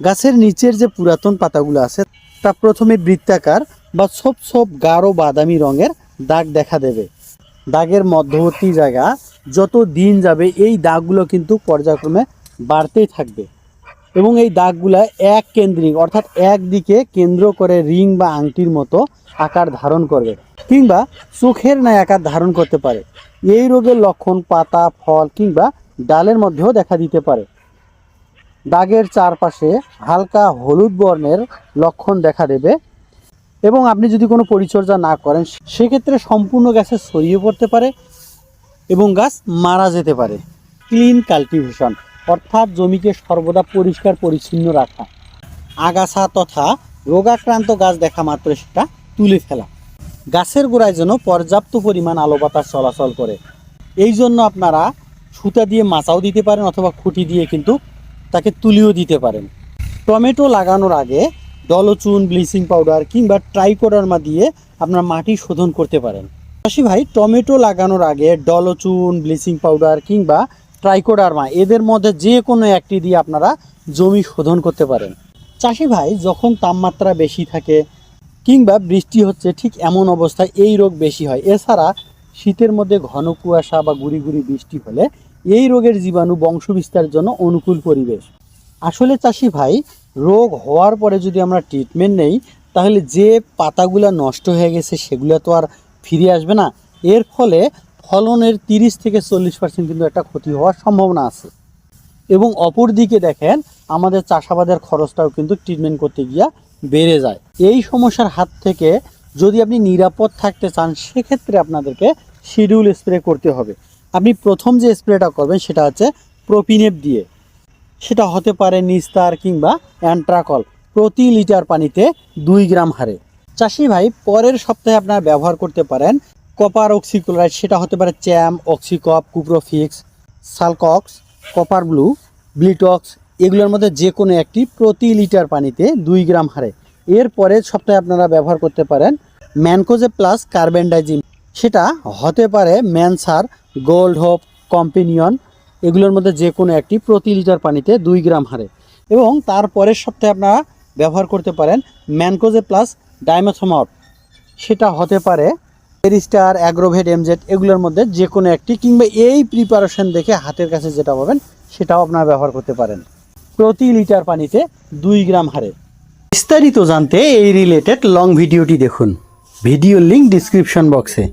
গাছের নিচের যে পুরাতন পাতাগুলো আছে, তা প্রথমে বৃত্তাকার বা ছোপ ছোপ গাঢ় বাদামি রঙের দাগ দেখা দেবে। দাগের মধ্যবর্তী জায়গা যত দিন যাবে, এই দাগগুলো কিন্তু পর্যায়ক্রমে বাড়তেই থাকবে। এবং এই দাগগুলা এক কেন্দ্রিক, অর্থাৎ একদিকে কেন্দ্র করে রিং বা আংটির মতো আকার ধারণ করবে, কিংবা চোখের ন্যায় আকার ধারণ করতে পারে। এই রোগের লক্ষণ পাতা, ফল, কিংবা ডালের মধ্যেও দেখা দিতে পারে। দাগের চারপাশে হালকা হলুদ বর্ণের লক্ষণ দেখা দেবে। এবং আপনি যদি কোনো পরিচর্যা না করেন, সেক্ষেত্রে সম্পূর্ণ গাছে ছড়িয়ে পড়তে পারে এবং গাছ মারা যেতে পারে। ক্লিন কাল্টিভেশন, অর্থাৎ জমিকে সর্বদা পরিষ্কার পরিচ্ছন্ন রাখা। আগাছা তথা রোগাক্রান্ত গাছ দেখা মাত্র সেটা তুলে ফেলা। গাছের গোড়ায় যেন পর্যাপ্ত পরিমাণ আলো বাতাস চলাচল করে। এই জন্য আপনারা সুতা দিয়ে মাচাও দিতে পারেন অথবা খুঁটি দিয়ে কিন্তু তাকে তুলিও দিতে পারেন। টমেটো লাগানোর আগে দলচুন, ব্লিচিং পাউডার কিংবা ট্রাইকোডার্মা দিয়ে আপনার মাটি শোধন করতে পারেন। চাষি ভাই, টমেটো লাগানোর আগে ডলচুন ব্লিচিং পাউডার কিংবা ট্রাইকোডার্মা, এদের মধ্যে যে কোনো একটি দিয়ে আপনারা জমি শোধন করতে পারেন। চাষি ভাই, যখন তাপমাত্রা বেশি থাকে কিংবা বৃষ্টি হচ্ছে, ঠিক এমন অবস্থায় এই রোগ বেশি হয়। এছাড়া শীতের মধ্যে ঘন কুয়াশা বা গুড়ি গুড়ি বৃষ্টি হলে এই রোগের জীবাণু বংশবিস্তারের জন্য অনুকূল পরিবেশ। আসলে চাষি ভাই, রোগ হওয়ার পরে যদি আমরা ট্রিটমেন্ট নেই, তাহলে যে পাতাগুলো নষ্ট হয়ে গেছে সেগুলো তো আর ফিরে আসবে না। এর ফলে ফলনের তিরিশ থেকে চল্লিশ পার্সেন্ট কিন্তু একটা ক্ষতি হওয়ার সম্ভাবনা আছে। এবং অপর দিকে দেখেন, আমাদের চাষাবাদের খরচটাও কিন্তু ট্রিটমেন্ট করতে গিয়া বেড়ে যায়। এই সমস্যার হাত থেকে যদি আপনি নিরাপদ থাকতে চান, সেক্ষেত্রে আপনাদেরকে শিডিউল স্প্রে করতে হবে। আপনি প্রথম যে স্প্রেটা করবেন সেটা হচ্ছে প্রোপিনেপ দিয়ে। সেটা হতে পারে নিস্তার কিংবা অ্যান্ট্রাকল। প্রতি লিটার পানিতে দুই গ্রাম হারে। চাষি ভাই, পরের সপ্তাহে আপনারা ব্যবহার করতে পারেন কপার অক্সিক্লোরাইড, সেটা হতে পারে চ্যাম, Oxycop, Cuprofix, Sulcox, copper blue, Blitox, এগুলোর মধ্যে যে কোনো একটি প্রতি লিটার পানিতে দুই গ্রাম হারে। এর পরের সপ্তাহে আপনারা ব্যবহার করতে পারেন ম্যানকোজে প্লাস কার্বেন্ডাইজিম। সেটা হতে পারে ম্যানসার গোল্ড হোপ, কম্পিনিয়ন, এগুলোর মধ্যে যে কোনো একটি প্রতি লিটার পানিতে দুই গ্রাম হারে এবং তার পরের সপ্তাহে আপনারা ব্যবহার করতে পারেন ম্যানকোজে প্লাস ডাইমেথোমট। সেটা হতে পারে এরিস্টার অ্যাগ্রোভেট, এমজেড, এগুলোর মধ্যে যে কোনো একটি কিংবা এই প্রিপারেশন দেখে হাতের কাছে যেটা পাবেন, সেটাও আপনারা ব্যবহার করতে পারেন। প্রতি লিটার পানিতে দুই গ্রাম হারে বিস্তারিত জানতে এই রিলেটেড লং ভিডিওটি দেখুন। ভিডিও লিংক ডিসক্রিপশন বক্সে